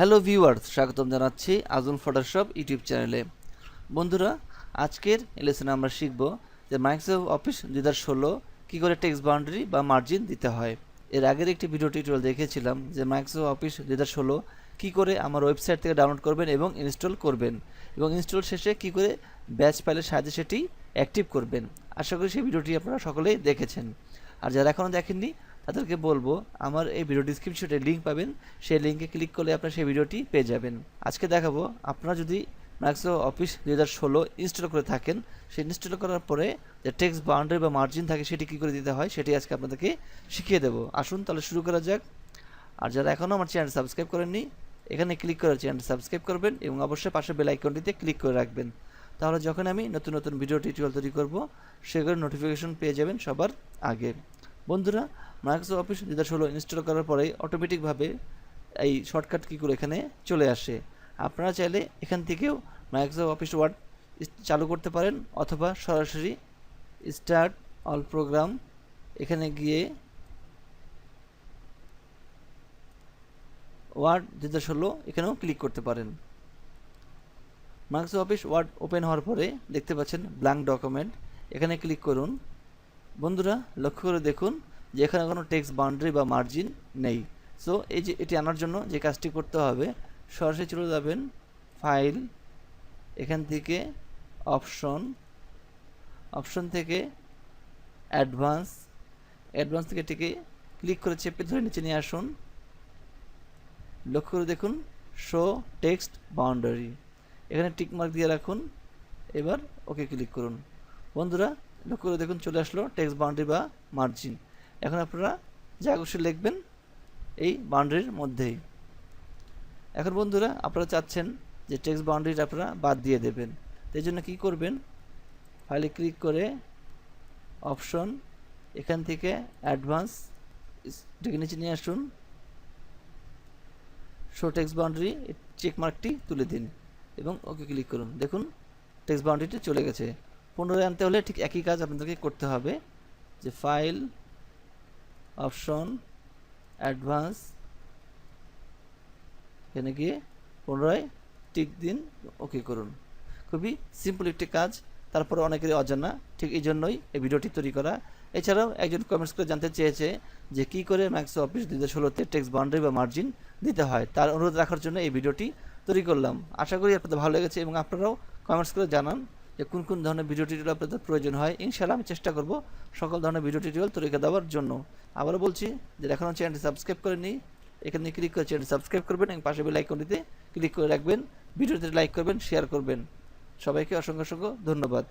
Hello viewers, স্বাগতম জানাচ্ছি আজুল Photoshop YouTube চ্যানেলে। বন্ধুরা, আজকের লেসনে আমরা শিখব যে মাইক্রোসফট অফিস দু হাজার ষোলো কী করে টেক্সট বাউন্ডারি বা মার্জিন দিতে হয়। এর আগের একটি ভিডিও টিউটোরিয়াল দেখেছিলাম যে মাইক্রোসফট অফিস দু হাজার ষোলো কী করে আমার ওয়েবসাইট থেকে ডাউনলোড করবেন এবং ইনস্টল করবেন এবং ইনস্টল শেষে কী করে ব্যাচ ফাইলের সাহায্যে সেটি অ্যাক্টিভ করবেন। আশা করি সেই ভিডিওটি আপনারা সকলেই দেখেছেন। আর যারা এখনও দেখেননি তাদেরকে বলব, আমার এই ভিডিও ডিসক্রিপশনে লিঙ্ক পাবেন। সেই লিঙ্কে ক্লিক করলে আপনারা সেই ভিডিওটি পেয়ে যাবেন। আজকে দেখাবো, আপনারা যদি মাইক্রোসফট অফিস দুই হাজার ষোলো ইনস্টল করে থাকেন, সেই ইনস্টল করার পরে যে টেক্সট বাউন্ডারি বা মার্জিন থাকে, সেটি কী করে দিতে হয়, সেটি আজকে আপনাদেরকে শিখিয়ে দেবো। আসুন তাহলে শুরু করা যাক। আর যারা এখনও আমার চ্যানেল সাবস্ক্রাইব করেননি, এখানে ক্লিক করে চ্যানেল সাবস্ক্রাইব করবেন এবং অবশ্যই পাশে বেল আইকনটিতে ক্লিক করে রাখবেন। তাহলে যখন আমি নতুন নতুন ভিডিও টিউটোরিয়াল তৈরি করব সেগুলোর নোটিফিকেশন পেয়ে যাবেন সবার আগে। বন্ধুরা মাইক্রোসফট অফিস দু হাজার ষোলো ইনস্টল করার পরেই অটোমেটিকভাবে এই শর্টকাট কীগুলো এখানে চলে আসে। আপনারা চাইলে এখান থেকেও মাইক্রোসফট অফিস ওয়ার্ড চালু করতে পারেন অথবা সরাসরি স্টার্ট অল প্রোগ্রাম এখানে গিয়ে ওয়ার্ড দু হাজার ষোলো এখানেও ক্লিক করতে পারেন। মাইক্রোসফট অফিস ওয়ার্ড ওপেন হওয়ার পরে দেখতে পাচ্ছেন ব্ল্যাঙ্ক ডকুমেন্ট এখানে ক্লিক করুন। বন্ধুরা, লক্ষ্য করে দেখুন যে এখানে কোনো টেক্সট বাউন্ডারি বা মার্জিন নেই। সো এই যে এটি আনার জন্য যে কাজটি করতে হবে, সরাসরি চলে যাবেন ফাইল এখান থেকে অপশন অপশন থেকে অ্যাডভান্স অ্যাডভান্স থেকে টিকে ক্লিক করে চেপে ধরে নিচে নিয়ে আসুন। লক্ষ্য করে দেখুন শো টেক্সট বাউন্ডারি এখানে টিক মার্ক দিয়ে রাখুন, এবার ওকে ক্লিক করুন। বন্ধুরা লক্ষ্য করে দেখুন, চলে আসলো টেক্সট বাউন্ডারি বা মার্জিন এখন আপনারা যা খুশি লিখবেন এই বাউন্ডারির মধ্যেই। এখন বন্ধুরা, আপনারা চাচ্ছেন যে টেক্সট বাউন্ডারিটা আপনারা বাদ দিয়ে দেবেন। এই জন্য কী করবেন? ফাইলে ক্লিক করে অপশন এখান থেকে অ্যাডভান্স ডেকে নিচে নিয়ে আসুন। শো টেক্সট বাউন্ডারি চেক মার্কটি তুলে দিন এবং ওকে ক্লিক করুন। দেখুন টেক্সট বাউন্ডারিটি চলে গেছে। পুনরায় আনতে হলে ঠিক একই কাজ আপনাদেরকে করতে হবে, যে ফাইল অপশন অ্যাডভান্স এখানে গিয়ে পুনরায় টিক দিন ওকে করুন। খুবই সিম্পল একটি কাজ, তারপরে অনেকেরই অজানা, ঠিক এই জন্যই এই ভিডিওটি তৈরি করা। এছাড়াও একজন কমেন্টস করে জানতে চেয়েছে যে কী করে ম্যাক্স অফিস দু হাজার ষোলোতে টেক্সট বাউন্ডারি বা মার্জিন দিতে হয়, তার অনুরোধ রাখার জন্য এই ভিডিওটি তৈরি করলাম। আশা করি আপনাদের ভালো লেগেছে এবং আপনারাও কমেন্টস করে জানান। যে কোন কোন ধরনের ভিডিও টিউটোরিয়াল আপনাদের প্রয়োজন হয়, ইনশাআল্লাহ আমি চেষ্টা করব সকল ধরনের ভিডিও টিউটোরিয়াল তৈরি করে দেওয়ার জন্য। আবারও বলছি যে এখনও চ্যানেলটি সাবস্ক্রাইব করেনি এখানে ক্লিক করে চ্যানেলটি সাবস্ক্রাইব করবেন এবং পাশে লাইক আইকনটিতে ক্লিক করে রাখবেন। ভিডিওতে লাইক করবেন শেয়ার করবেন। সবাইকে অসংখ্য অসংখ্য ধন্যবাদ।